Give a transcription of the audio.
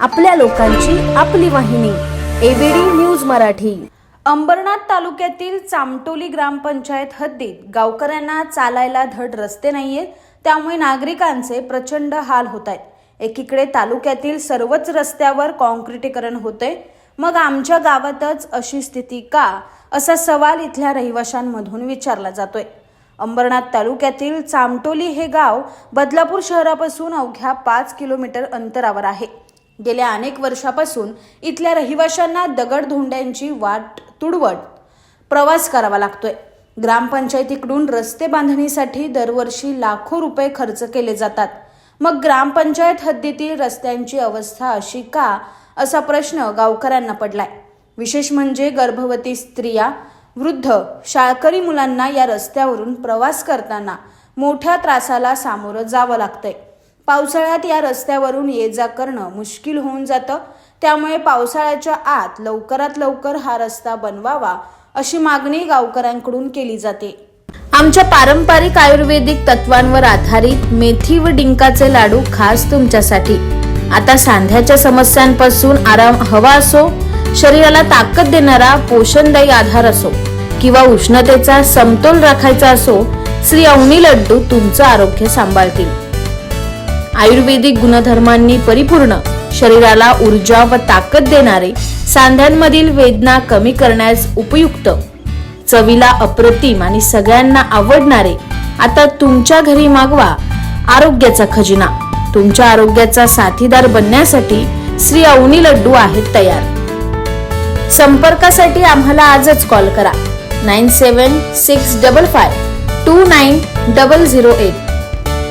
आपल्या लोकांची आपली वाहिनी एबीडी न्यूज मराठी. अंबरनाथ तालुक्यातील चामटोली ग्रामपंचायत हद्दीत गावकऱ्यांना चालायला धड रस्ते नाहीयेत त्यामुळे नागरिकांचे प्रचंड हाल होत आहेत एकीकडे तालुक्यातील सर्वच रस्त्यावर कॉन्क्रिटीकरण होते मग आमच्या गावातच अशी स्थिती का? असा सवाल इथल्या रहिवाशांमधून विचारला जातोय. अंबरनाथ तालुक्यातील चामटोली हे गाव बदलापूर शहरापासून अवघ्या पाच किलोमीटर अंतरावर आहे. गेल्या अनेक वर्षापासून इथल्या रहिवाशांना दगडधोंड्यांची वाट तुडवट प्रवास करावा लागतोय. ग्रामपंचायतीकडून रस्ते बांधणीसाठी दरवर्षी लाखो रुपये खर्च केले जातात. मग ग्रामपंचायत हद्दीतील रस्त्यांची अवस्था अशी का? असा प्रश्न गावकऱ्यांना पडलाय. विशेष म्हणजे गर्भवती स्त्रिया वृद्ध शाळकरी मुलांना या रस्त्यावरून प्रवास करताना मोठ्या त्रासाला सामोरं जावं लागतंय. पावसाळ्यात या रस्त्यावरून ये जा करणं मुश्किल होऊन जातं. त्यामुळे पावसाळ्याच्या आत लवकरात लवकर हा रस्ता बनवावा अशी मागणी गावकऱ्यांकडून केली जाते. आमच्या पारंपरिक आयुर्वेदिक तत्वांवर आधारित मेथी व डिंकाचे लाडू खास तुमच्यासाठी. आता सांध्याच्या समस्यांपासून आराम हवा असो शरीराला ताकद देणारा पोषणदायी आधार असो किंवा उष्णतेचा समतोल राखायचा असो श्री अवनी लड्डू तुमचं आरोग्य सांभाळतील. आयुर्वेदिक गुणधर्मांनी परिपूर्ण शरीराला ऊर्जा व ताकद देणारे सांध्यांमधील वेदना कमी करण्यास उपयुक्त. चवीला अप्रतिम आणि सगळ्यांना आवडणारे आता तुमच्या घरी मागवा आरोग्याचा खजिना. तुमच्या आरोग्याचा साथीदार बनण्यासाठी श्री अवनी लड्डू आहेत तयार. संपर्कासाठी आम्हाला आजच कॉल करा. Nine seven six double five two nine double zero eight.